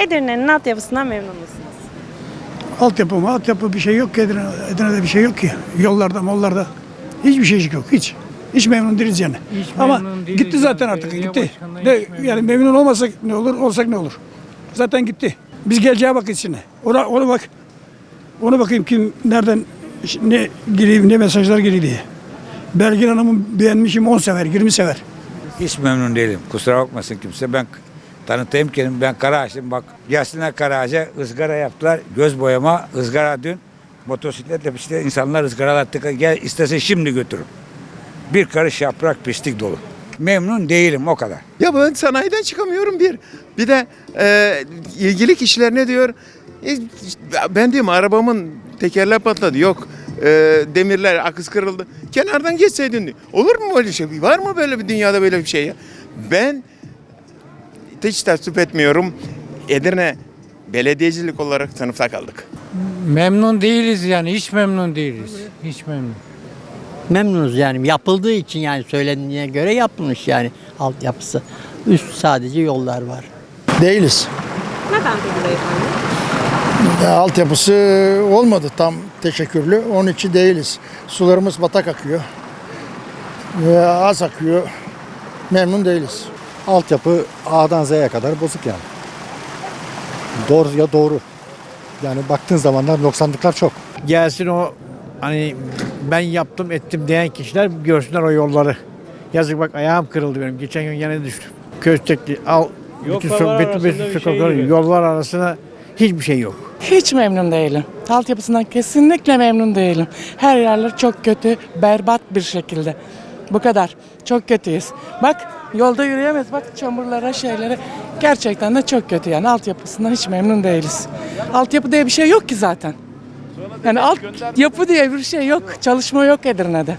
Edirne'nin altyapısından memnun musunuz? Altyapı mı? Altyapı bir şey yok ki Edirne, Edirne'de bir şey yok ki. Yollarda mollarda hiçbir şeycik yok hiç. Hiç memnun değiliz yani. Hiç Ama memnun değiliz gitti zaten yani. artık Belediye gitti. başkanından De, hiç memnun yani memnun olmasak ne olur, olsak ne olur? Zaten gitti. Biz geleceğe bak içine. Ona, ona bak. Ona bakayım kim nereden ne geliyor, ne mesajlar geliyor diye. Belgin Hanım'ı beğenmişim 10 sever, 20 sever. Hiç memnun değilim. Kusura bakmasın kimse. Ben tanıtayım kendimi. Ben Karaağaçlıyım. Bak gelsinler Karaağaç'a ızgara yaptılar. Göz boyama ızgara dün. Motosikletle işte insanlar ızgaralattık. Gel istese şimdi götürün. Bir karış yaprak pislik dolu. Memnun değilim o kadar. Ya ben sanayiden çıkamıyorum bir. Bir de e, ilgili kişiler ne diyor? E, ben diyorum arabamın tekerler patladı. Yok e, demirler akız kırıldı. Kenardan geçseydin. Olur mu böyle şey? Var mı böyle bir dünyada böyle bir şey ya? Ben hiç tasvip etmiyorum. Edirne belediyecilik olarak sınıfta kaldık. Memnun değiliz yani hiç memnun değiliz. Hiç memnun. memnunuz yani yapıldığı için yani söylendiğine göre yapılmış yani altyapısı. Üst sadece yollar var. Değiliz. Neden peki beyefendi? Ya, altyapısı olmadı tam teşekkürlü. Onun için değiliz. Sularımız batak akıyor. Ve az akıyor. Memnun değiliz. Altyapı A'dan Z'ye kadar bozuk yani. Doğru ya doğru. Yani baktığın zamanlar noksanlıklar çok. gelsin o hani ben yaptım ettim diyen kişiler görsünler o yolları. Yazık bak ayağım kırıldı benim. Geçen gün yine düştüm. Köstekli al bütün so- bütün, bütün sokaklar, yollar arasına hiçbir şey yok. Hiç memnun değilim. Altyapısından kesinlikle memnun değilim. Her yerler çok kötü, berbat bir şekilde. Bu kadar. Çok kötüyüz. Bak yolda yürüyemez. Bak çamurlara, şeylere. Gerçekten de çok kötü yani. Altyapısından hiç memnun değiliz. Altyapı diye bir şey yok ki zaten. Yani alt yapı diye bir şey yok. Çalışma yok Edirne'de.